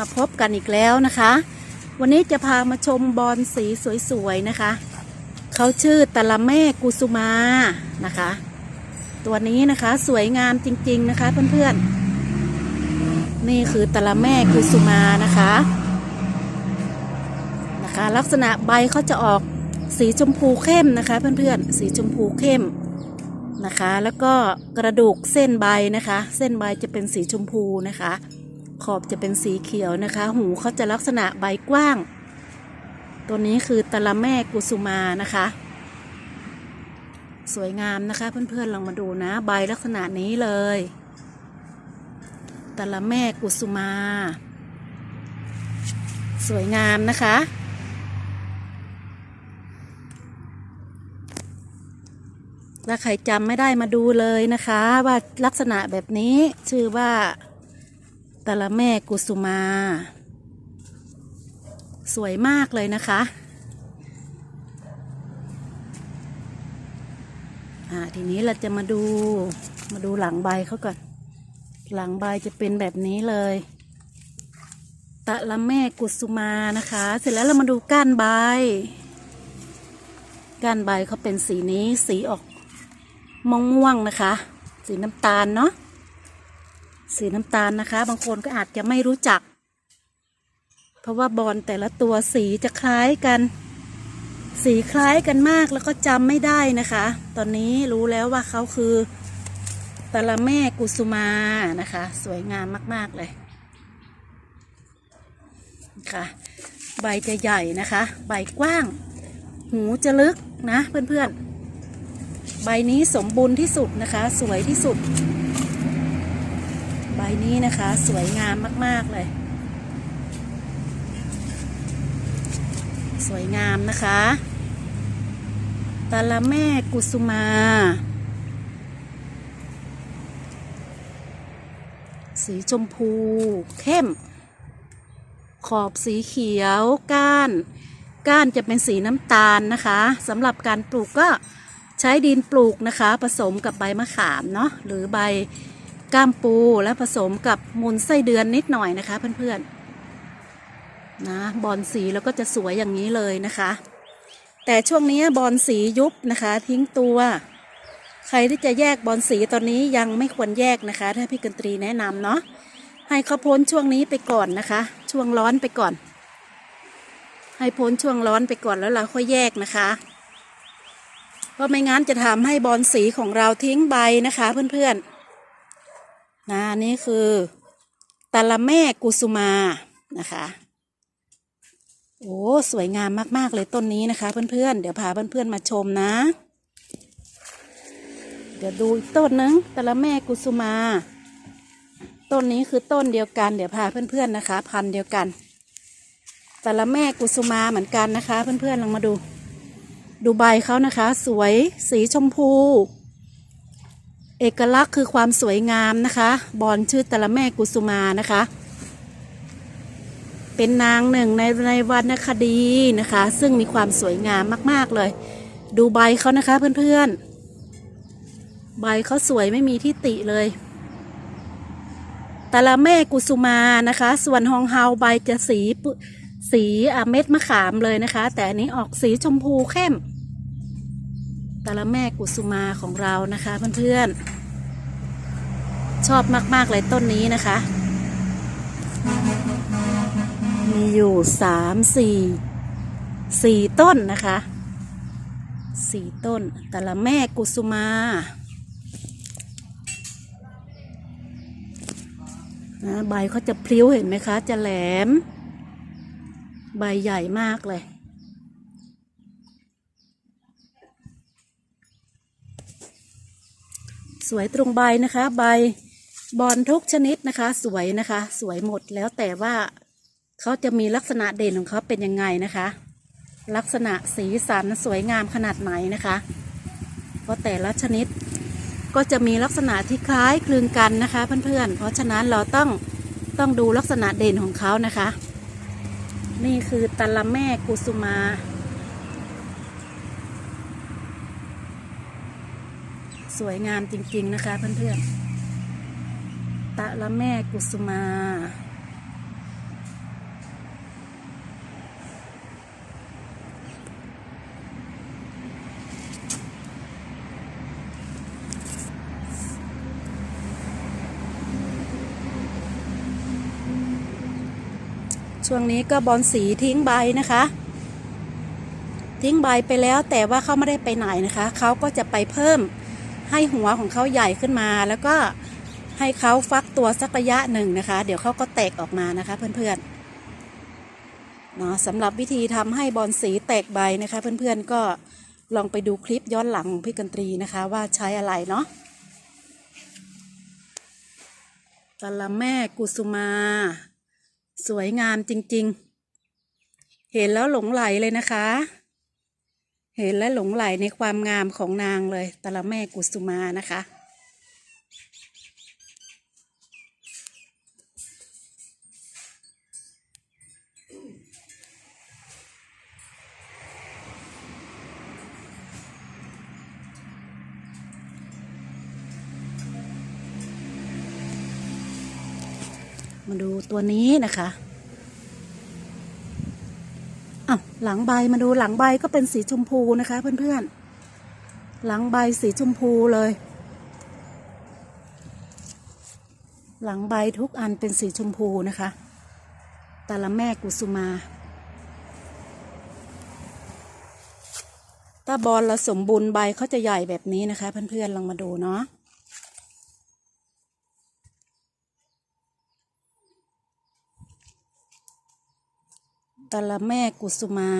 มาพบกันอีกแล้วนะคะ วันนี้จะพามาชมบอลสีสวยๆนะคะ เขาชื่อตะละแม่กุสุมานะคะ ตัวนี้นะคะสวยงามจริง ๆนะคะเพื่อนๆ นี่คือตะละแม่กุสุมานะคะนะคะ ลักษณะใบเขาจะออกสีชมพูเข้มนะคะ เพื่อนๆ สีชมพูเข้มนะคะ แล้วก็กระดูกเส้นใบนะคะ เส้นใบจะเป็นสีชมพูนะคะ ขอบจะเป็นสีเขียวนะคะ หูเขาจะลักษณะใบกว้าง ตัวนี้คือตะละแม่กุสุมานะคะ สวยงามนะคะ เพื่อนๆลองมาดูนะ ใบลักษณะนี้เลยตะละแม่กุสุมา สวยงามนะคะถ้าใครจำไม่ได้มาดูเลยนะคะ ว่าลักษณะแบบนี้ชื่อว่า ตะละแม่กุสุมา สวยมากเลยนะคะอ่าทีนี้เราจะมาดูมาดูหลังใบเขาก่อน หลังใบจะเป็นแบบนี้เลย ตะละแม่กุสุมานะคะ เสร็จแล้วเรามาดูก้านใบ ก้านใบเขาเป็นสีนี้สีออกม่วงม่วงๆนะคะ สีน้ำตาลเนาะ สีน้ำตาลนะคะ บางคนก็อาจจะไม่รู้จัก เพราะว่าบอลแต่ละตัวสีจะคล้ายกัน สีคล้ายกันมากแล้วก็จำไม่ได้นะคะ ตอนนี้รู้แล้วว่าเขาคือตะละแม่กุสุมานะคะ สวยงามมาก ๆ เลยค่ะใบจะใหญ่นะคะ ใบกว้าง หูจะลึกนะเพื่อนๆ ใบนี้สมบูรณ์ที่สุดนะคะ สวยที่สุด ใบนี้นะคะ สวยงามมาก ๆ เลย สวยงามนะคะตาละแม่กุสุมา สีชมพู เข้ม ขอบสีเขียวก้าน ก้านจะเป็นสีน้ำตาลนะคะสำหรับการปลูกก็ใช้ดินปลูกนะคะ ผสมกับใบมะขามเนาะหรือใบ ก้ามปูและผสมกับมูลไส้เดือนนิดหน่อยนะคะ เพื่อนๆนะบอลสีแล้วก็จะสวยอย่างนี้เลยนะคะ แต่ช่วงนี้บอลสียุบนะคะ ทิ้งตัว ใครที่จะแยกบอลสีตอนนี้ยังไม่ควรแยกนะคะ ถ้าพี่กันตรีแนะนำเนาะให้เขาพ้นช่วงนี้ไปก่อนนะคะ ช่วงร้อนไปก่อน ให้พ้นช่วงร้อนไปก่อนแล้วเราค่อยแยกนะคะเพราะไม่งั้นจะทำให้บอลสีของเราทิ้งใบนะคะ เพื่อนๆ นะนี่คือตาละแม่กุสุมานะคะโอ้สวยงามมาก ๆ เลยต้นนี้นะคะ เพื่อนๆ เดี๋ยวพาเพื่อนๆมาชมนะ เดี๋ยวดูอีกต้นนึงตะละแม่กุสุมา ต้นนี้คือต้นเดียวกัน เดี๋ยวพาเพื่อนๆนะคะ พันเดียวกันตะละแม่กุสุมาเหมือนกันนะคะ เพื่อนๆลองมาดู ดูใบเขานะคะ สวยสีชมพู เอกลักษณ์คือความสวยงามนะคะ บอลชื่อตะละแม่กุสุมานะคะ เป็นนางหนึ่งในในวรรณคดีนะคะ ซึ่งมีความสวยงามมาก ๆ เลย ดูใบเขานะคะเพื่อนๆ ใบเขาสวยไม่มีที่ติเลยต่ละแม่กุสุมานะคะ ส่วนฮองเฮาใบจะสีสีเม็ดมะขามเลยนะคะ แต่อันนี้ออกสีชมพูเข้ม แต่ละแม่กุสุมาของเรานะคะเพื่อนๆ ชอบมากๆเลยต้นนี้นะคะ มีอยู่สามสี่สี่ต้นนะคะสี่ต้นต่ละแม่กุสุมานะใบเขาจะพลิ้วเห็นไหมคะ จะแหลม ใบใหญ่มากเลย สวยตรงใบนะคะ ใบบอลทุกชนิดนะคะ สวยนะคะ สวยหมดแล้วแต่ว่าเขาจะมีลักษณะเด่นของเขาเป็นยังไงนะคะ ลักษณะสีสันสวยงามขนาดไหนนะคะเพราะแต่ละชนิดก็จะมีลักษณะที่คล้ายคลึงกันนะคะเพื่อนๆ เพราะฉะนั้นเราต้องต้องดูลักษณะเด่นของเขานะคะ นี่คือตะละแม่กุสุมา สวยงามจริง ๆ นะคะเพื่อนๆ ตะละแม่กุสุมา ช่วงนี้ก็บอนสีทิ้งใบนะคะทิ้งใบไปแล้วแต่ว่าเขาไม่ได้ไปไหนนะคะ เขาก็จะไปเพิ่ม ให้หัวของเขาใหญ่ขึ้นมา แล้วก็ให้เขาฟักตัวสักระยะหนึ่งนะคะ เดี๋ยวเขาก็แตกออกมานะคะเพื่อนๆเนาะสำหรับวิธีทำให้บอลสีแตกใบนะคะ เพื่อนๆก็ลองไปดูคลิปย้อนหลังของพี่กันตรีนะคะว่าใช้อะไรเนาะตะละแม่กุสุมา สวยงามจริงๆ เห็นแล้วหลงไหลเลยนะคะ เห็นและหลงไหลในความงามของนางเลยตะละแม่กุสุมานะคะ มาดูตัวนี้นะคะอ้าว หลังใบมาดูหลังใบก็เป็นสีชมพูนะคะ เพื่อนๆ หลังใบสีชมพูเลย หลังใบทุกอันเป็นสีชมพูนะคะตาละแม่กุสุมาถ้าบอลละสมบูรณ์ใบเขาจะใหญ่แบบนี้นะคะ เพื่อนๆลองมาดูเนาะ ตละแม่กุสุมา